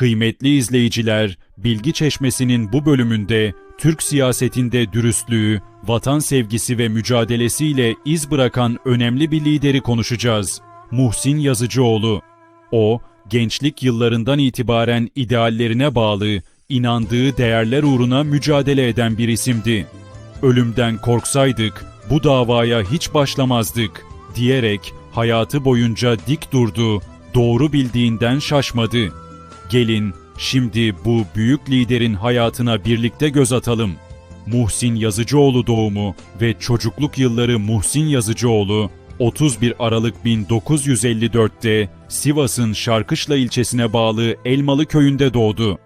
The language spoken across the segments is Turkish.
Kıymetli izleyiciler, Bilgi Çeşmesi'nin bu bölümünde Türk siyasetinde dürüstlüğü, vatan sevgisi ve mücadelesiyle iz bırakan önemli bir lideri konuşacağız. Muhsin Yazıcıoğlu. O, gençlik yıllarından itibaren ideallerine bağlı, inandığı değerler uğruna mücadele eden bir isimdi. Ölümden korksaydık bu davaya hiç başlamazdık diyerek hayatı boyunca dik durdu, doğru bildiğinden şaşmadı. Gelin şimdi bu büyük liderin hayatına birlikte göz atalım. Muhsin Yazıcıoğlu doğumu ve çocukluk yılları Muhsin Yazıcıoğlu 31 Aralık 1954'te Sivas'ın Şarkışla ilçesine bağlı Elmalı köyünde doğdu.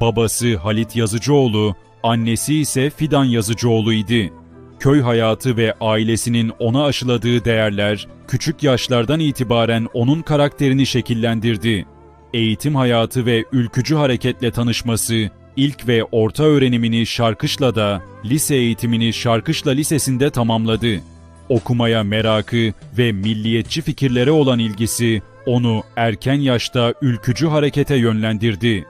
Babası Halit Yazıcıoğlu, annesi ise Fidan Yazıcıoğlu idi. Köy hayatı ve ailesinin ona aşıladığı değerler küçük yaşlardan itibaren onun karakterini şekillendirdi. Eğitim hayatı ve ülkücü hareketle tanışması, ilk ve orta öğrenimini Şarkışla'da, lise eğitimini Şarkışla Lisesi'nde tamamladı. Okumaya merakı ve milliyetçi fikirlere olan ilgisi onu erken yaşta ülkücü harekete yönlendirdi.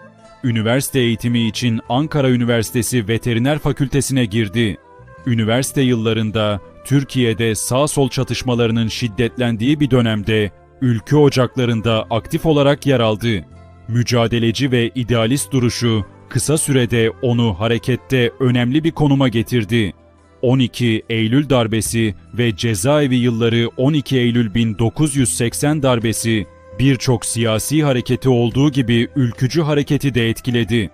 Üniversite eğitimi için Ankara Üniversitesi Veteriner Fakültesine girdi. Üniversite yıllarında Türkiye'de sağ-sol çatışmalarının şiddetlendiği bir dönemde ülke ocaklarında aktif olarak yer aldı. Mücadeleci ve idealist duruşu kısa sürede onu harekette önemli bir konuma getirdi. 12 Eylül darbesi ve cezaevi yılları 12 Eylül 1980 darbesi birçok siyasi hareketi olduğu gibi ülkücü hareketi de etkiledi.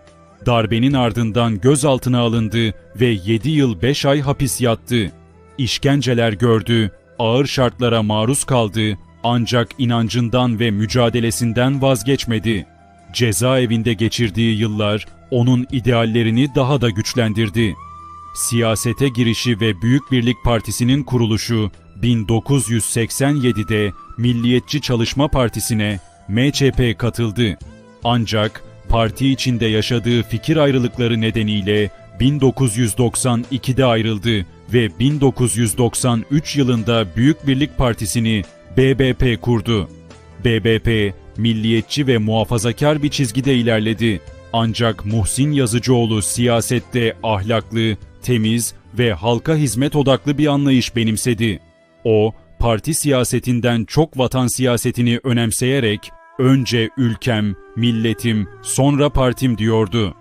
Darbenin ardından gözaltına alındı ve 7 yıl 5 ay hapis yattı. İşkenceler gördü, ağır şartlara maruz kaldı ancak inancından ve mücadelesinden vazgeçmedi. Cezaevinde geçirdiği yıllar onun ideallerini daha da güçlendirdi. Siyasete girişi ve Büyük Birlik Partisi'nin kuruluşu 1987'de Milliyetçi Çalışma Partisi'ne MÇP katıldı. Ancak parti içinde yaşadığı fikir ayrılıkları nedeniyle 1992'de ayrıldı ve 1993 yılında Büyük Birlik Partisi'ni BBP kurdu. BBP, milliyetçi ve muhafazakar bir çizgide ilerledi. Ancak Muhsin Yazıcıoğlu siyasette ahlaklı, temiz ve halka hizmet odaklı bir anlayış benimsedi. O, parti siyasetinden çok vatan siyasetini önemseyerek önce ülkem, milletim, sonra partim diyordu.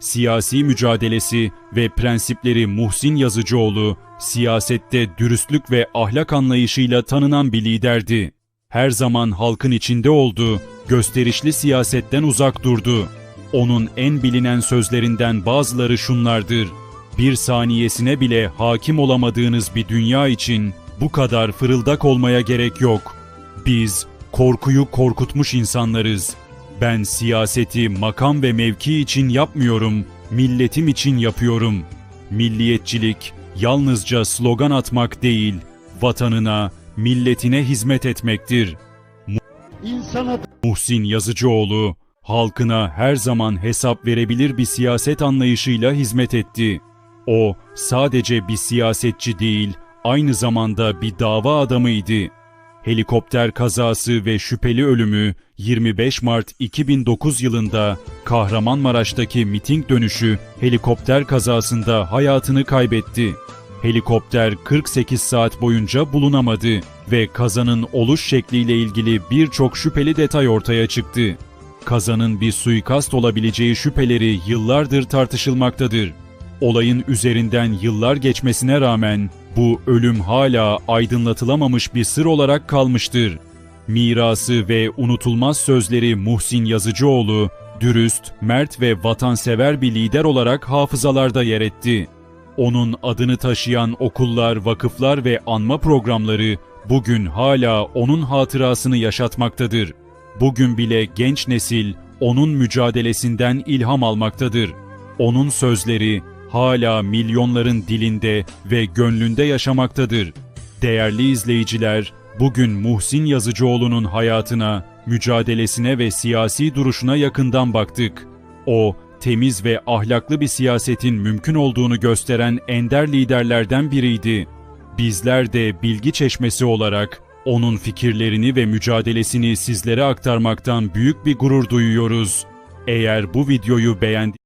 Siyasi mücadelesi ve prensipleri Muhsin Yazıcıoğlu, siyasette dürüstlük ve ahlak anlayışıyla tanınan bir liderdi. Her zaman halkın içinde oldu, gösterişli siyasetten uzak durdu. Onun en bilinen sözlerinden bazıları şunlardır. Bir saniyesine bile hakim olamadığınız bir dünya için bu kadar fırıldak olmaya gerek yok. Biz korkuyu korkutmuş insanlarız. Ben siyaseti makam ve mevki için yapmıyorum, milletim için yapıyorum. Milliyetçilik yalnızca slogan atmak değil, vatanına, milletine hizmet etmektir. İnsana Muhsin Yazıcıoğlu, halkına her zaman hesap verebilir bir siyaset anlayışıyla hizmet etti. O sadece bir siyasetçi değil, aynı zamanda bir dava adamıydı. Helikopter kazası ve şüpheli ölümü 25 Mart 2009 yılında Kahramanmaraş'taki miting dönüşü helikopter kazasında hayatını kaybetti. Helikopter 48 saat boyunca bulunamadı ve kazanın oluş şekliyle ilgili birçok şüpheli detay ortaya çıktı. Kazanın bir suikast olabileceği şüpheleri yıllardır tartışılmaktadır. Olayın üzerinden yıllar geçmesine rağmen bu ölüm hala aydınlatılamamış bir sır olarak kalmıştır. Mirası ve unutulmaz sözleri Muhsin Yazıcıoğlu, dürüst, mert ve vatansever bir lider olarak hafızalarda yer etti. Onun adını taşıyan okullar, vakıflar ve anma programları bugün hala onun hatırasını yaşatmaktadır. Bugün bile genç nesil onun mücadelesinden ilham almaktadır. Onun sözleri hala milyonların dilinde ve gönlünde yaşamaktadır. Değerli izleyiciler, bugün Muhsin Yazıcıoğlu'nun hayatına, mücadelesine ve siyasi duruşuna yakından baktık. O, temiz ve ahlaklı bir siyasetin mümkün olduğunu gösteren ender liderlerden biriydi. Bizler de bilgi çeşmesi olarak onun fikirlerini ve mücadelesini sizlere aktarmaktan büyük bir gurur duyuyoruz. Eğer bu videoyu beğendiyseniz